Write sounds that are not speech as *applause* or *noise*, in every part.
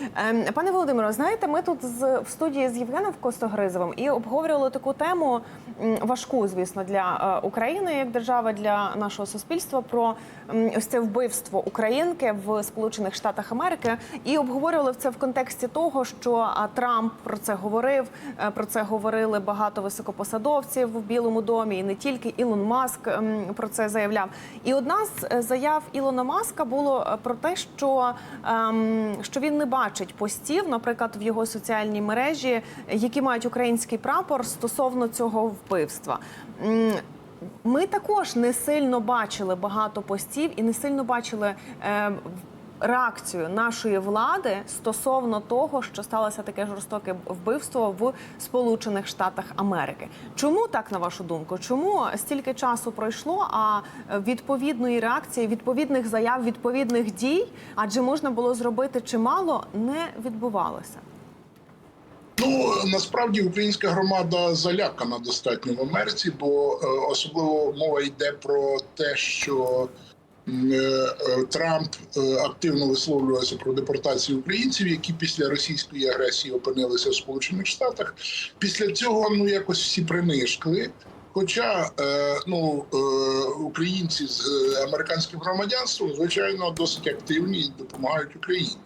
Ем, Пане Володимире, знаєте, ми тут з в студії з Євгеном Костогризовим і обговорювали таку тему важку, звісно, для е, України як держави, для нашого суспільства про ось це вбивство українки в Сполучених Штатах Америки. І обговорювали це в контексті того, що Трамп про це говорив. е, Про це говорили багато високопосадовців в Білому домі, і не тільки Ілон Маск ем, про це заявляв. І одна з е, заяв Ілона Маска було про те, що, ем, що він не бачить постів, наприклад, в його соціальній мережі, які мають український прапор стосовно цього вбивства. Ми також не сильно бачили багато постів і не сильно бачили. Реакцію нашої влади стосовно того, що сталося таке жорстоке вбивство в Сполучених Штатах Америки. Чому так на вашу думку? Чому стільки часу пройшло? А відповідної реакції, відповідних заяв, відповідних дій, адже можна було зробити чимало, не відбувалося. Ну насправді українська громада залякана достатньо в Америці, бо е, особливо мова йде про те, що Трамп е, активно висловлювався про депортацію українців, які після російської агресії опинилися в Сполучених Штатах. Після цього ну якось всі принишкли. Хоча е, ну, е, українці з е, американським громадянством, звичайно, досить активні і допомагають Україні.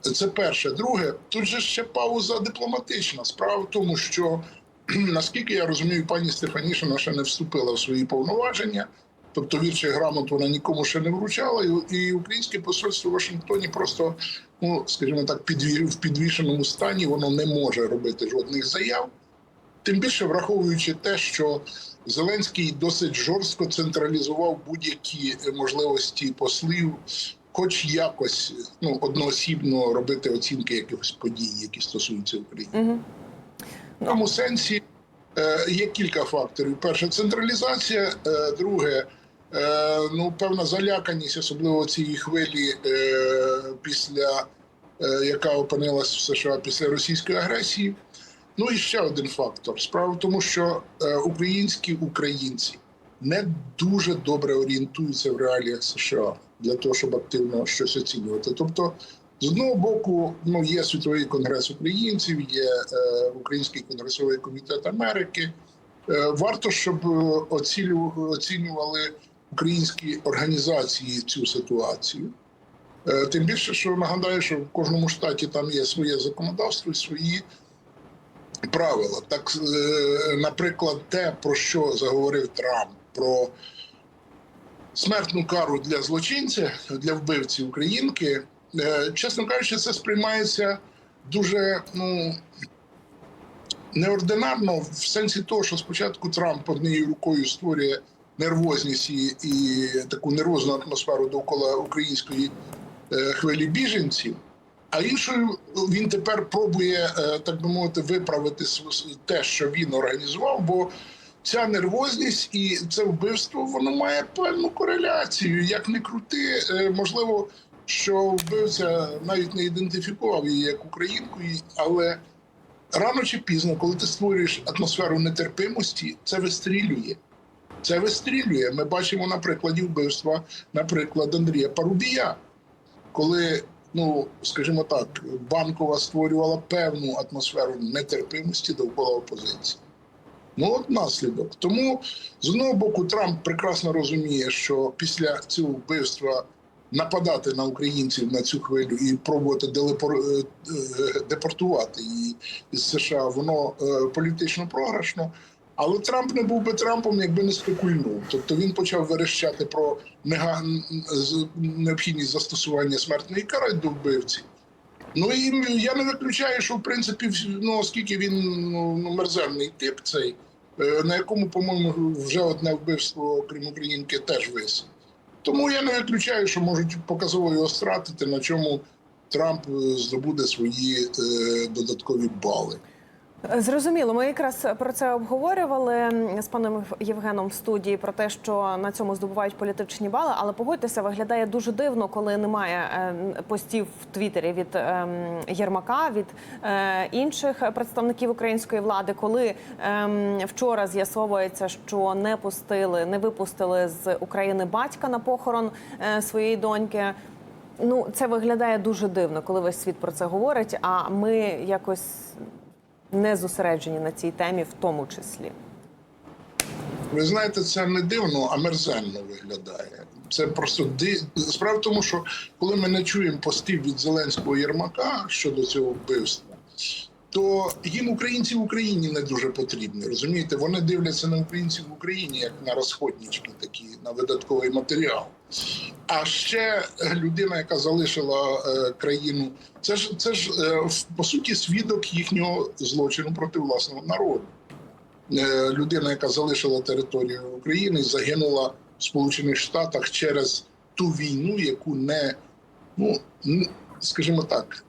Це перше. Друге, тут же ще пауза дипломатична. Справа в тому, що наскільки я розумію, пані Стефанішина ще не вступила в свої повноваження, тобто вірчий грамот вона нікому ще не вручала, і, українське посольство в Вашингтоні просто, ну скажімо так, в підвішеному стані воно не може робити жодних заяв. Тим більше враховуючи те, що Зеленський досить жорстко централізував будь-які можливості послів, хоч якось ну одноосібно робити оцінки якихось подій, які стосуються України. Угу. В тому сенсі е, є кілька факторів: перше централізація, е, друге. Е, Ну, певна заляканість, особливо цієї хвилі е, після е, яка опинилась в США після російської агресії. Ну і ще один фактор. Справа в тому, що українські українці не дуже добре орієнтуються в реаліях США для того, щоб активно щось оцінювати. Тобто, з одного боку, ну є світовий конгрес українців, є е, Український конгресовий комітет Америки. Е, варто, щоб оцінювали українські організації цю ситуацію. Е, Тим більше, що нагадаю, що в кожному штаті там є своє законодавство і свої правила. Так, е, наприклад, те, про що заговорив Трамп, про смертну кару для злочинця, для вбивці українки, е, чесно кажучи, це сприймається дуже ну, неординарно в сенсі того, що спочатку Трамп однією рукою створює нервозність і, і таку нервозну атмосферу довкола української е, хвилі біженців. А іншою він тепер пробує, е, так би мовити, виправити те, що він організував, бо ця нервозність і це вбивство воно має певну кореляцію. Як не крути, е, можливо, що вбивця навіть не ідентифікував її як українку, але рано чи пізно, коли ти створюєш атмосферу нетерпимості, це вистрілює. Це вистрілює. Ми бачимо на прикладі вбивства, наприклад, Андрія Парубія, коли, ну скажімо так, банкова створювала певну атмосферу нетерпимості довкола опозиції. Ну, от наслідок. Тому з одного боку Трамп прекрасно розуміє, що після цього вбивства нападати на українців на цю хвилю і пробувати е, е, депортувати її із США, воно е, політично програшно. Але Трамп не був би Трампом, якби не спекульнув. Тобто він почав верещати про необхідність застосування смертної кари до вбивці. Ну і я не виключаю, що в принципі, ну оскільки він ну, ну, мерзельний тип цей, е, на якому, по-моєму, вже одне вбивство, крім українки, теж висить. Тому я не виключаю, що можуть показово його стратити, на чому Трамп е, здобуде свої е, додаткові бали. Зрозуміло, ми якраз про це обговорювали з паном Євгеном в студії про те, що на цьому здобувають політичні бали. Але погодьтеся, виглядає дуже дивно, коли немає е, постів в Твіттері від е, Єрмака, від е, інших представників української влади, коли е, вчора з'ясовується, що не пустили, не випустили з України батька на похорон е, своєї доньки. ну це виглядає дуже дивно, коли весь світ про це говорить. А ми якось не зосереджені на цій темі, в тому числі. Ви знаєте, це не дивно, а мерзенно виглядає. Це просто ди... справа в тому, що коли ми не чуємо постів від Зеленського Єрмака щодо цього вбивства, то їм українці в Україні не дуже потрібні. Розумієте, вони дивляться на українців в Україні як на розходнички, такі на видатковий матеріал. А ще людина, яка залишила е, країну, це ж це ж е, по суті свідок їхнього злочину проти власного народу. Е, людина, яка залишила територію України, загинула в Сполучених Штатах через ту війну, яку не, ну скажімо так,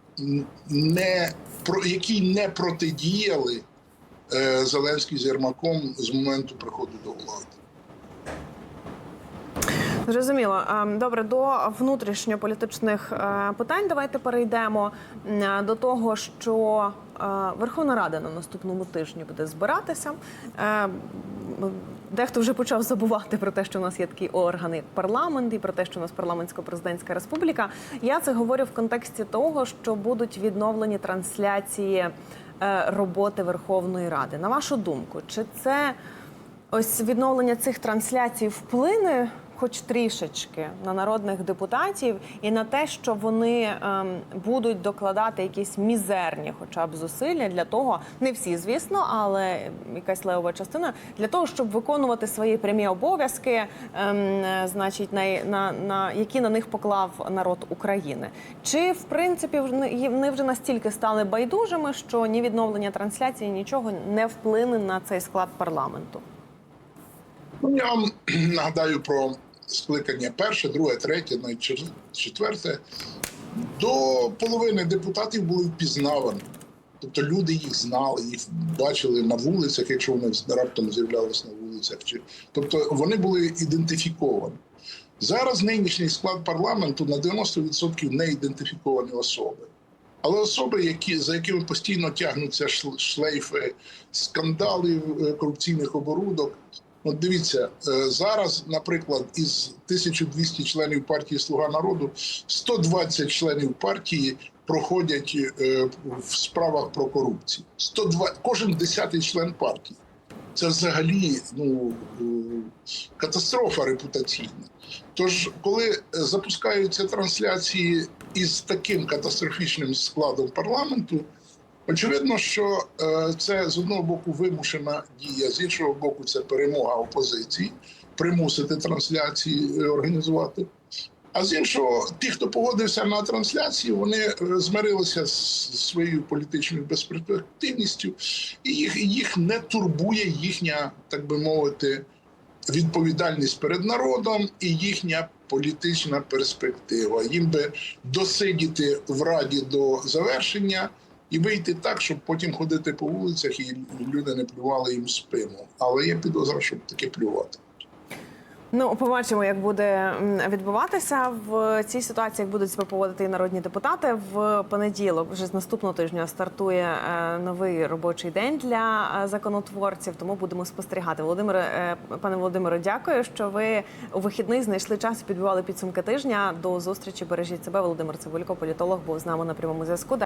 не про якій не протидіяли Зеленський з Єрмаком з моменту приходу до влади. Зрозуміло. Ем, Добре, до внутрішньополітичних е, питань давайте перейдемо до того, що е, Верховна Рада на наступному тижні буде збиратися. Е, Дехто вже почав забувати про те, що у нас є такий орган, як парламент, і про те, що у нас парламентсько-президентська республіка. Я це говорю в контексті того, що будуть відновлені трансляції е, роботи Верховної Ради. На вашу думку, чи це Ось відновлення цих трансляцій вплине, хоч трішечки, на народних депутатів і на те, що вони ем, будуть докладати якісь мізерні, хоча б зусилля для того, не всі, звісно, але якась левова частина для того, щоб виконувати свої прямі обов'язки, ем, значить, на, на, на які на них поклав народ України. Чи в принципі вони вже настільки стали байдужими, що ні відновлення трансляції, нічого не вплине на цей склад парламенту? Ну, я вам *clears throat* нагадаю про скликання перше, друге, третє, навіть чер- четверте. До половини депутатів були впізнавані. Тобто люди їх знали, їх бачили на вулицях, якщо вони раптом з'являлися на вулицях. Тобто вони були ідентифіковані. Зараз нинішній склад парламенту на 90% не ідентифіковані особи. Але особи, які, за якими постійно тягнуться шлейфи скандалів, е, корупційних оборудок, От дивіться, е, зараз, наприклад, із 1200 членів партії Слуга народу 120 членів партії проходять е, в справах про корупцію. 120, кожен десятий член партії. Це взагалі ну, е, катастрофа репутаційна. Тож, коли запускаються трансляції із таким катастрофічним складом парламенту, Очевидно, що е, це з одного боку вимушена дія, з іншого боку, це перемога опозиції, примусити трансляції е, організувати. А з іншого, ті, хто погодився на трансляції, вони е, змирилися з своєю політичною безперспективністю, і їх, їх не турбує їхня, так би мовити, відповідальність перед народом і їхня політична перспектива. Їм би досидіти в раді до завершення і вийти так, щоб потім ходити по вулицях і люди не плювали їм в спину. Але є підозра, щоб таке плювати. Ну, побачимо, як буде відбуватися в цій ситуації. Як будуть себе поводити і народні депутати в понеділок. Вже з наступного тижня стартує е, новий робочий день для е, законотворців. Тому будемо спостерігати. Володимире, е, пане Володимире, дякую, що ви у вихідний знайшли час і підбивали підсумки тижня. До зустрічі. Бережіть себе. Володимир Цибулько, політолог, був з нами на прямому зв'язку.